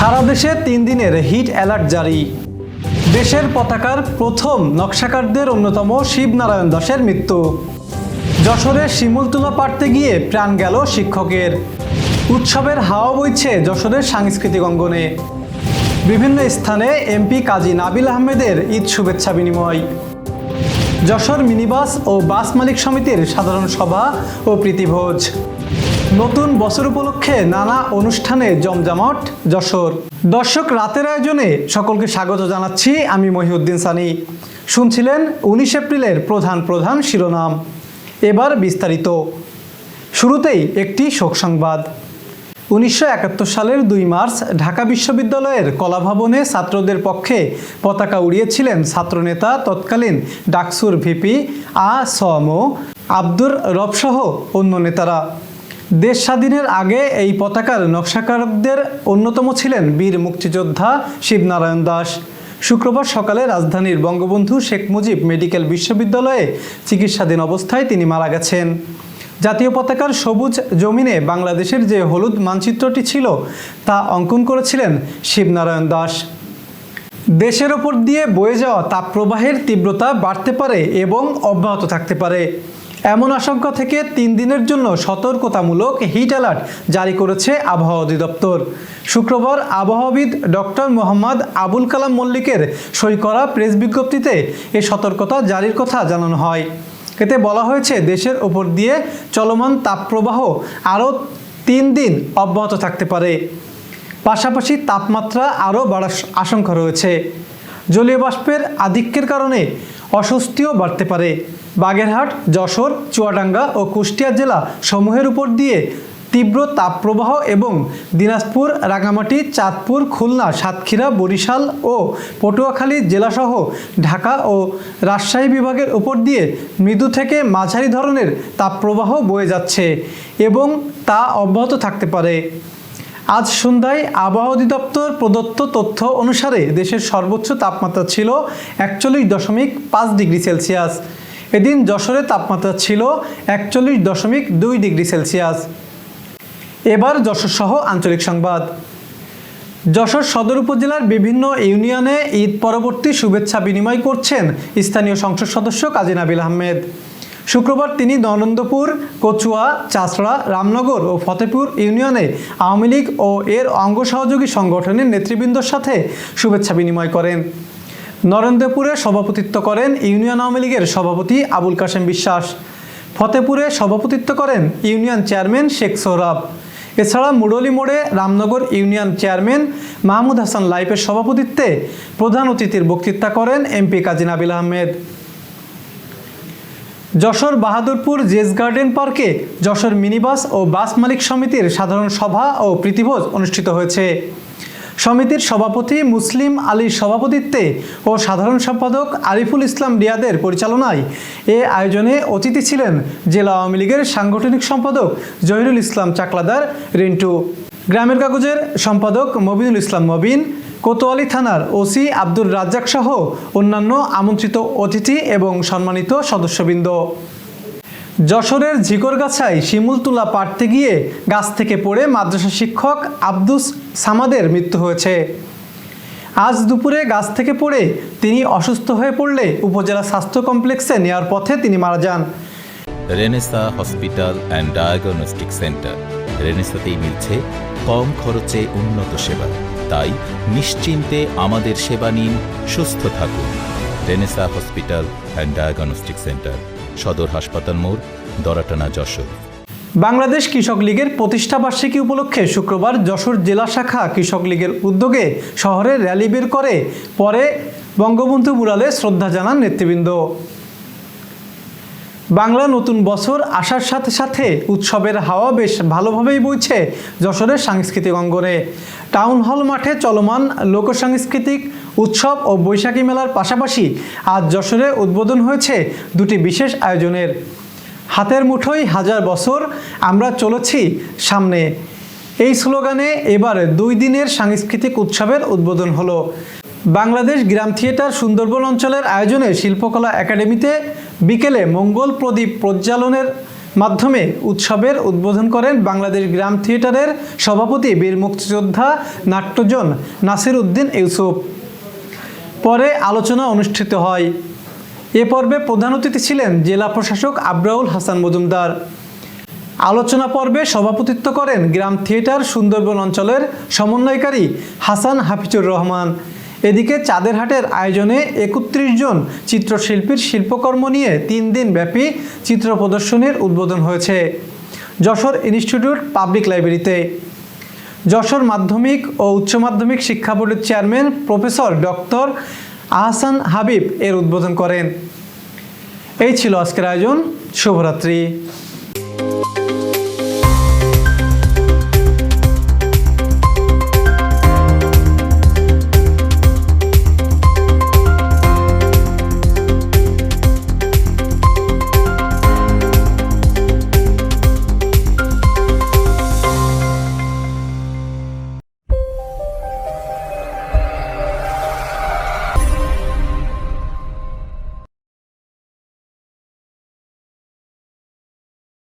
সারা দেশে তিন দিনের হিট অ্যালার্ট জারি। দেশের পতাকার প্রথম নকশাকারদের অন্যতম শিবনারায়ণ দাসের মৃত্যু। যশোরে শিমুলতুলা পাড়তে গিয়ে প্রাণ গেল শিক্ষকের। উৎসবের হাওয়া বইছে যশোরের সাংস্কৃতিক অঙ্গনে। বিভিন্ন স্থানে এমপি কাজী নাবিল আহমেদের ঈদ শুভেচ্ছা বিনিময়। যশোর মিনিবাস ও বাস মালিক সমিতির সাধারণ সভা ও প্রীতিভোজ। নতুন বছর উপলক্ষে নানা অনুষ্ঠানে জমজমাট, যশোর। দর্শক রাতের আয়োজনে সকলকে স্বাগত জানাচ্ছি আমি মহিউদ্দিন সানি। শুনছিলেন উনিশ এপ্রিলের প্রধান প্রধান শিরোনাম। এবার বিস্তারিত। শুরুতেই একটি শোক সংবাদ। উনিশশো একাত্তর সালের দুই মার্চ ঢাকা বিশ্ববিদ্যালয়ের কলাভবনে ছাত্রদের পক্ষে পতাকা উড়িয়েছিলেন ছাত্রনেতা তৎকালীন ডাকসুর ভিপি আ সম আব্দুর রবসহ অন্য নেতারা। দেশ স্বাধীনের আগে এই পতাকার নকশাকারকদের অন্যতম ছিলেন বীর মুক্তিযোদ্ধা শিবনারায়ণ দাস। শুক্রবার সকালে রাজধানীর বঙ্গবন্ধু শেখ মুজিব মেডিকেল বিশ্ববিদ্যালয়ে চিকিৎসাধীন অবস্থায় তিনি মারা গেছেন। জাতীয় পতাকার সবুজ জমিনে বাংলাদেশের যে হলুদ মানচিত্রটি ছিল, তা অঙ্কন করেছিলেন শিবনারায়ণ দাস। দেশের ওপর দিয়ে বয়ে যাওয়া তাপপ্রবাহের তীব্রতা বাড়তে পারে এবং অব্যাহত থাকতে পারে। এমন আশঙ্কা থেকে তিন দিনের জন্য সতর্কতামূলক হিট অ্যালার্ট জারি করেছে আবহাওয়া অধিদপ্তর। শুক্রবার আবহাওয়াবিদ ডক্টর মোহাম্মদ আবুল কালাম মল্লিকের সই করা প্রেস বিজ্ঞপ্তিতে এ সতর্কতা জারির কথা জানানো হয়। এতে বলা হয়েছে, দেশের ওপর দিয়ে চলমান তাপপ্রবাহ আরও তিন দিন অব্যাহত থাকতে পারে। পাশাপাশি তাপমাত্রা আরও বাড়ার আশঙ্কা রয়েছে। জলীয় বাষ্পের আধিক্যের কারণে অস্বস্তিও বাড়তে পারে। বাগেরহাট, যশোর, চুয়াডাঙ্গা ও কুষ্টিয়া জেলা সমূহের উপর দিয়ে তীব্র তাপপ্রবাহ এবং দিনাজপুর রাঙামাটি চাঁদপুর, খুলনা, সাতক্ষীরা, বরিশাল ও পটুয়াখালী জেলাসহ ঢাকা ও রাজশাহী বিভাগের উপর দিয়ে মৃদু থেকে মাঝারি ধরনের তাপপ্রবাহ বয়ে যাচ্ছে এবং তা অব্যাহত থাকতে পারে। আজ সন্ধ্যায় আবহাওয়া অধিদপ্তর প্রদত্ত তথ্য অনুসারে দেশের সর্বোচ্চ তাপমাত্রা ছিল একচল্লিশ দশমিক পাঁচ ডিগ্রি সেলসিয়াস। এদিন যশোরে তাপমাত্রা ছিল একচল্লিশ দশমিক দুই ডিগ্রি সেলসিয়াস। এবার যশোর সহ আঞ্চলিক সংবাদ। যশোর সদর উপজেলার বিভিন্ন ইউনিয়নে ঈদ পরবর্তী শুভেচ্ছা বিনিময় করছেন স্থানীয় সংসদ সদস্য কাজী নাবিল আহমেদ। শুক্রবার তিনি নরেন্দ্রপুর কচুয়া, চাষড়া, রামনগর ও ফতেপুর ইউনিয়নে আওয়ামী লীগ ও এর অঙ্গ সহযোগী সংগঠনের নেতৃবৃন্দর সাথে শুভেচ্ছা বিনিময় করেন। নরেন্দ্রপুরে সভাপতিত্ব করেন ইউনিয়ন আওয়ামী লীগের সভাপতি আবুল কাশেম বিশ্বাস। ফতেপুরে সভাপতিত্ব করেন ইউনিয়ন চেয়ারম্যান শেখ সোহরাব। এছাড়া মুরলী মোড়ে রামনগর ইউনিয়ন চেয়ারম্যান মাহমুদ হাসান লাইফের সভাপতিত্বে প্রধান অতিথির বক্তৃতা করেন MP Kazi Nabil Ahmed. Jessore Bahadurpur Jess garden পার্কে যশোর মিনিবাস ও বাস মালিক সমিতির সাধারণ সভা ও প্রীতিভোজ অনুষ্ঠিত হয়েছে। সমিতির সভাপতি মুসলিম আলীর সভাপতিত্বে ও সাধারণ সম্পাদক আরিফুল ইসলাম রিয়াদের পরিচালনায় এ আয়োজনে অতিথি ছিলেন জেলা আওয়ামী লীগের সাংগঠনিক সম্পাদক জহিরুল ইসলাম চাকলাদার, রিন্টু গ্রামের কাগজের সম্পাদক মবিনুল ইসলাম মবিন, কোতোয়ালি থানার ওসি আব্দুর রাজ্জাক সহ অন্যান্য আমন্ত্রিত অতিথি এবং সম্মানিত সদস্যবৃন্দ। যশোরের ঝিকরগাছায় শিমুলতুলা পাড়তে গিয়ে গাছ থেকে পড়ে মাদ্রাসা শিক্ষক আব্দুস সামাদের মৃত্যু হয়েছে। আজ দুপুরে গাছ থেকে পড়ে তিনি অসুস্থ হয়ে পড়লে উপজেলা স্বাস্থ্য কমপ্লেক্সে নেওয়ার পথে তিনি মারা যান। Renaissance hospital and diagnostic centre. রেনেসাতেই মিলছে কম খরচে উন্নত সেবা। তাই নিশ্চিন্তে আমাদের সেবা নিন, সুস্থ থাকুন। Renaissance hospital and diagnostic centre. সদর হাসপাতাল মোড়, দরাটানা যশোর। বাংলাদেশ কৃষক লীগের প্রতিষ্ঠা বার্ষিকী উপলক্ষে শুক্রবার যশোর জেলা শাখা কৃষক লীগের উদ্যোগে শহরে র্যালি বের করে পরে বঙ্গবন্ধু মুরালে শ্রদ্ধা জানান নেতৃবৃন্দ। বাংলা নতুন বছর আসার সাথে সাথে উৎসবের হাওয়া বেশ ভালোভাবেই বইছে যশোরের সাংস্কৃতিক অঙ্গনে। টাউন হল মাঠে চলমান লোকসাংস্কৃতিক উৎসব ও বৈশাখী মেলার পাশাপাশি আজ যশোরে উদ্বোধন হয়েছে দুটি বিশেষ আয়োজনের। হাতের মুঠোয় হাজার বছর আমরা চলেছি সামনে। এই স্লোগানে এবার দুই দিনের সাংস্কৃতিক উৎসবের উদ্বোধন হলো। বাংলাদেশ গ্রাম থিয়েটার সুন্দরবন অঞ্চলের আয়োজনে শিল্পকলা একাডেমিতে বিকেলে মঙ্গল প্রদীপ প্রজ্বালনের মাধ্যমে উৎসবের উদ্বোধন করেন বাংলাদেশ গ্রাম থিয়েটারের সভাপতি বীর মুক্তিযোদ্ধা নাট্যজন নাসির উদ্দিন ইউসুফ। পরে আলোচনা অনুষ্ঠিত হয়। এ পর্বে প্রধান অতিথি ছিলেন জেলা প্রশাসক আব্রাউল হাসান মজুমদার। আলোচনা পর্বে সভাপতিত্ব করেন গ্রাম থিয়েটার সুন্দরবন অঞ্চলের সমন্বয়কারী হাসান হাফিজুর রহমান। এদিকে চাঁদেরহাটের আয়োজনে একত্রিশ জন চিত্রশিল্পীর শিল্পকর্ম নিয়ে তিন দিন ব্যাপী চিত্র প্রদর্শনীর উদ্বোধন হয়েছে। যশোর ইনস্টিটিউট পাবলিক লাইব্রেরিতে। যশোর মাধ্যমিক ও উচ্চ মাধ্যমিক শিক্ষা বোর্ডের chairman professor doctor Ahsan Habib এর উদ্বোধন করেন। এই ছিল আজকের আয়োজন। শুভরাত্রি।